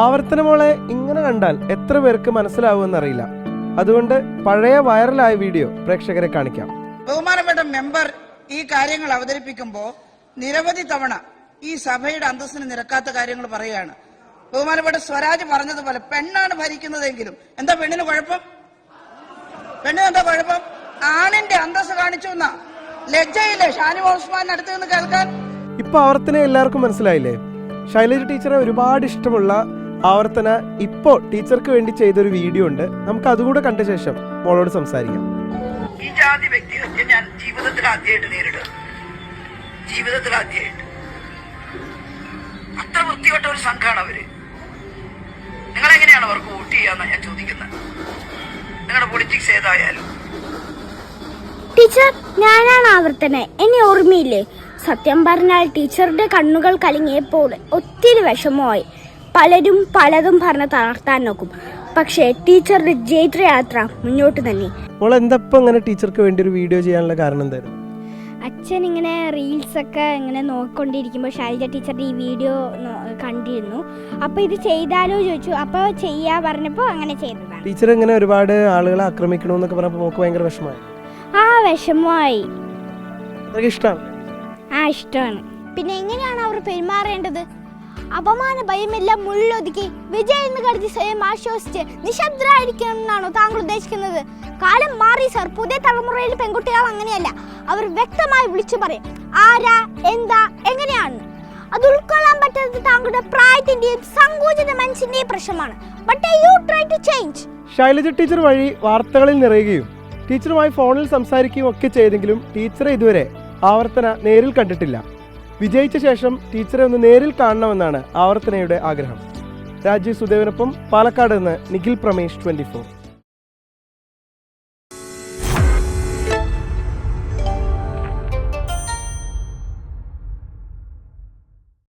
ആവർത്തന മോളെ ഇങ്ങനെ കണ്ടാൽ എത്ര പേർക്ക് മനസ്സിലാവുമെന്നറിയില്ല. അതുകൊണ്ട് പഴയ വൈറലായ വീഡിയോ പ്രേക്ഷകരെ കാണിക്കാം. ബഹുമാനപ്പെട്ട മെമ്പർ ഈ കാര്യങ്ങൾ അവതരിപ്പിക്കുമ്പോൾ നിരവധി തവണ ഈ സഭയുടെ അന്തസ്സിന് നിരക്കാത്ത കാര്യങ്ങൾ പറയുകയാണ്. ബഹുമാനപ്പെട്ട സ്വരാജ് പറഞ്ഞതുപോലെ പെണ്ണാണ് ഭരിക്കുന്നതെങ്കിലും എന്താ പെണ്ണിന് കുഴപ്പം? പെണ്ണിന് എന്താ കുഴപ്പം? ആണിന്റെ അന്തസ് കാണിച്ചു ലജ്ജയില്ലേ ഷാനി ഓസ്മാൻ അടുത്ത് നിന്ന് കേൾക്കാൻ? ഇപ്പൊ അവർത്തിനെ എല്ലാവർക്കും മനസ്സിലായില്ലേ? ശൈലജ ടീച്ചറെ ഒരുപാട് ഇഷ്ടമുള്ള ആവർത്തന ഇപ്പോ ടീച്ചർക്ക് വേണ്ടി ചെയ്തൊരു വീഡിയോ ഉണ്ട്. നമുക്ക് അതുകൂടെ കണ്ട ശേഷം മോളോട് സംസാരിക്കാം. ഈ ജാതി വ്യക്തിഹത്യ ഞാൻ ജീവിതത്തിൽ ആദ്യമായിട്ട് നേരിടുക ജീവിതത്തിൽ ആദ്യമായിട്ട്. അത്ര വൃത്തികെട്ട ഒരു സംഘമാണ് അവർ. നിങ്ങൾ എങ്ങനെയാണ് അവർക്ക് വോട്ട് ചെയ്യാന്ന് ഞാൻ ചോദിക്കുന്നത് നിങ്ങളുടെ പൊളിറ്റിക്സ് ഏതായാലും. ടീച്ചർ ഞാനാണ് ആവർത്തന. എന്നെ ഓർമ്മയില്ലേ? സത്യം പറഞ്ഞാൽ ടീച്ചറുടെ കണ്ണുകൾ കലങ്ങിയപ്പോൾ ഒത്തിരി വിഷമമായി. പലരും പലതും പറഞ്ഞ് തളർത്താൻ നോക്കും. പക്ഷേ ടീച്ചറുടെ ജൈത്രയാത്ര മുന്നോട്ട് തന്നെ. എന്താ എന്തപ്പോ ഇങ്ങനെ ടീച്ചർക്ക് വേണ്ടി ഒരു വീഡിയോ ചെയ്യാനുള്ള കാരണം എന്തായിരുന്നു? അച്ഛൻ ഇങ്ങനെ റീൽസ് ഒക്കെ ഇങ്ങനെ നോക്കിക്കൊണ്ടിരിക്കുമ്പോൾ ശൈലജ ടീച്ചറുടെ ഈ വീഡിയോ കണ്ടിരുന്നു. അപ്പോൾ ഇത് ചെയ്താലോ ചോദിച്ചു. അപ്പോൾ ചെയ്യാ പറഞ്ഞപ്പോൾ അങ്ങനെ ചെയ്തതാണ്. ടീച്ചർ ഇങ്ങനെ ഒരുപാട് ആളുകളെ ആക്രമിക്കണമെന്നൊക്കെ പറഞ്ഞപ്പോൾ നോക്ക് ഭയങ്കര വിഷമമായി. ആ വിഷമമായി. ഇഷ്ടമാണ് ആ ഇഷ്ടമാണ്. പിന്നെ എങ്ങനെയാണ് അവർ പെരുമാറേണ്ടത്? അപമാന ഭയമെല്ലാം മുള്ളൊതുക്കി വിജയ് എന്ന് കരുതി സ്വയം ആശ്വസിച്ച് നിശബ്ദരായിരിക്കണം എന്നാണോ താങ്കൾ ഉദ്ദേശിക്കുന്നത്? കാലം മാറി സർ. പുതിയ തലമുറയിൽ പെൺകുട്ടികൾ അങ്ങനെയല്ല. അവർ വ്യക്തമായി വിളിച്ചു പറയും ആരാ? എന്താ? എങ്ങനെയാണ്? അത് ഉൾക്കൊള്ളാൻ പറ്റാത്തത് താങ്കളുടെ പ്രായത്തിന്റെയും സങ്കുചിത മനസ്സിന്റെയും പ്രശ്നമാണ്. ശൈലജ ടീച്ചർ വഴി വാർത്തകളിൽ നിറയുകയും ടീച്ചറുമായി ഫോണിൽ സംസാരിക്കുകയും ഒക്കെ ചെയ്തെങ്കിലും ടീച്ചറെ ഇതുവരെ ആവർത്തന നേരിൽ കണ്ടിട്ടില്ല. വിജയിച്ച ശേഷം ടീച്ചറെ ഒന്ന് നേരിൽ കാണണമെന്നാണ് ആവർത്തനയുടെ ആഗ്രഹം. രാജീവ് സുദേവനൊപ്പം പാലക്കാട് നിന്ന് നിഖിൽ പ്രമേഷ് ട്വന്റി